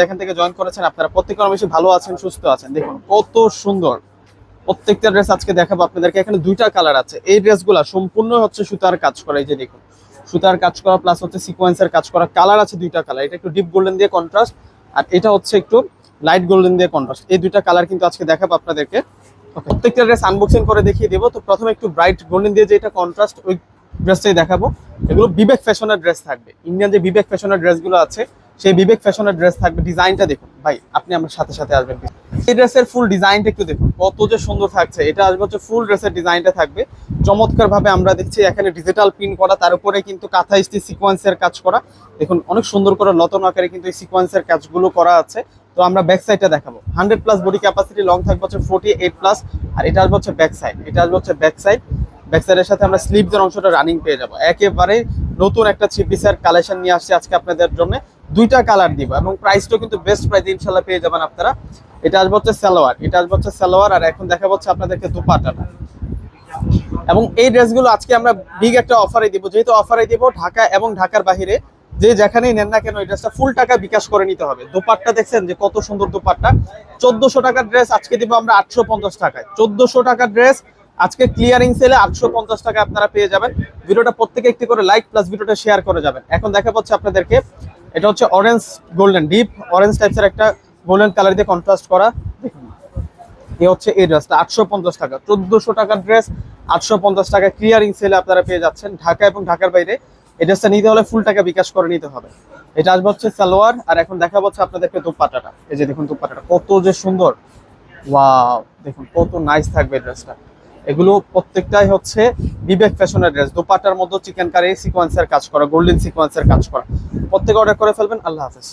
যেখান থেকে জয়েন করেছেন, আপনারা প্রত্যেকে বেশি ভালো আছেন, সুস্থ আছেন। দেখুন, কত সুন্দর। প্রত্যেকটা ড্রেস আজকে দেখাবো আপনাদেরকে। এখানে দুইটা কালার আছে। এই ড্রেসগুলো সম্পূর্ণ হচ্ছে সুতার কাজ করা। এই যে দেখুন, সুতার কাজ করা প্লাস হচ্ছে সিকোয়েন্সের কাজ করা। কালার আছে দুইটা কালার এটা একটু ডিপ গোল্ডেন দিয়ে কন্ট্রাস্ট আর এটা হচ্ছে একটু লাইট গোল্ডেন দিয়ে কন্ট্রাস্ট এই দুইটা কালার কিন্তু আজকে দেখাবো আপনাদেরকে। প্রত্যেকটা ড্রেস আনবক্সিং করে দেখিয়ে দেবো। তো প্রথমে একটু ব্রাইট গোল্ডেন দিয়ে যেটা কন্ট্রাস্ট ওই ড্রেসটাই দেখাবো। এগুলো বিবেক ফ্যাশনের ড্রেস থাকবে। ইন্ডিয়ান যে বিবেক ফ্যাশনের ড্রেসগুলো আছে সেই বিবেক ফ্যাশনের ড্রেস থাকবে, ডিজাইনটা দেখুন। ভাই, আপনি আমার সাথে সাথে আসবেন। এই ড্রেসের ফুল ডিজাইনটা একটু দেখুন, কত যে সুন্দর থাকছে। এটা আসবে হচ্ছে ফুল ড্রেসের ডিজাইনটা থাকবে। চমৎকার ভাবে আমরা দেখছি এখানে ডিজিটাল প্রিন্ট করা, তার উপরে কিন্তু কাঁথা স্টি সিকোয়েন্সের কাজ করা। দেখুন, অনেক সুন্দর করে লতন আকারে কিন্তু এই সিকোয়েন্সের কাজগুলো করা আছে। তো আমরা ব্যাক সাইডটা দেখাবো। Hundred plus body capacity long থাকবে হচ্ছে ফোর্টি এইট প্লাস আর এটা আসবে হচ্ছে ব্যাক সাইড এটা আসবে হচ্ছে ব্যাক সাইড ব্যাক সাইডের সাথে আমরা স্লিভসের অংশটা রানিং পেয়ে যাব। একেবারে নতুন একটা থ্রি পিসের কালেকশন নিয়ে আসছি আজকে আপনাদের জন্য। দুইটা কালার দিব এবং প্রাইসটাও কিন্তু বেস্ট প্রাইস ইনশাল্লাহ পেয়ে যাবেন আপনারা। এটা আসবে হচ্ছে সালোয়ার। এটা আসবে হচ্ছে সালোয়ার আর এখন দেখা হচ্ছে আপনাদেরকে দুপাটাটা। এবং এই ড্রেসগুলো আজকে আমরা বিগ একটা অফারে দিব। যেহেতু অফারে দিব ঢাকা এবং ঢাকার বাহিরে, যে যেখানেই নেন না কেন এই ড্রেসটা ফুল টাকা বিকাশ করে নিতে হবে। দুপাট্টা দেখছেন যে কত সুন্দর দুপাট্টা। চোদ্দশো টাকার ড্রেস আজকে দিব আমরা আটশো পঞ্চাশ টাকায়। চোদ্দশো টাকার ড্রেস আজকে ক্লিয়ারিং সেলে আটশো পঞ্চাশ টাকা আপনারা পেয়ে যাবেন। ভিডিওটা প্রত্যেকে একটি করে লাইক প্লাস ভিডিওটা শেয়ার করে যাবেন। এখন দেখা পাচ্ছে আপনাদেরকে, এটা হচ্ছে অরেঞ্জ গোল্ডেন ডিপ অরেঞ্জ টাইপসের একটা গোল্ডেন কালার দিয়ে কন্ট্রাস্ট করা। দেখুন এই হচ্ছে এই ড্রেসটা আটশো পঞ্চাশ টাকা। চোদ্দশো টাকার ড্রেস আটশো পঞ্চাশ টাকা ক্লিয়ারিং সেলে আপনারা পেয়ে যাচ্ছেন। ঢাকা এবং ঢাকার বাইরে এই ড্রেসটা নিতে হলে ফুল টাকা বিকাশ করে নিতে হবে। এটা আসবে হচ্ছে সালোয়ার, আর এখন দেখা হচ্ছে আপনাদেরকে দুপাটাটা। এই যে দেখুন দুপাটাটা, কত যে সুন্দর। ওয়াও, দেখুন কত নাইস থাকবে ড্রেসটা এগুলো প্রত্যেকটাই হচ্ছে বিবেক ফ্যাশনের ড্রেস দুপাটার মধ্যে চিকেন কারি সিকোয়েন্সের কাজ করা গোল্ডেন সিকোয়েন্সের কাজ করা। প্রত্যেকে অর্ডার করে ফেলবেন। আল্লাহ হাফেজ।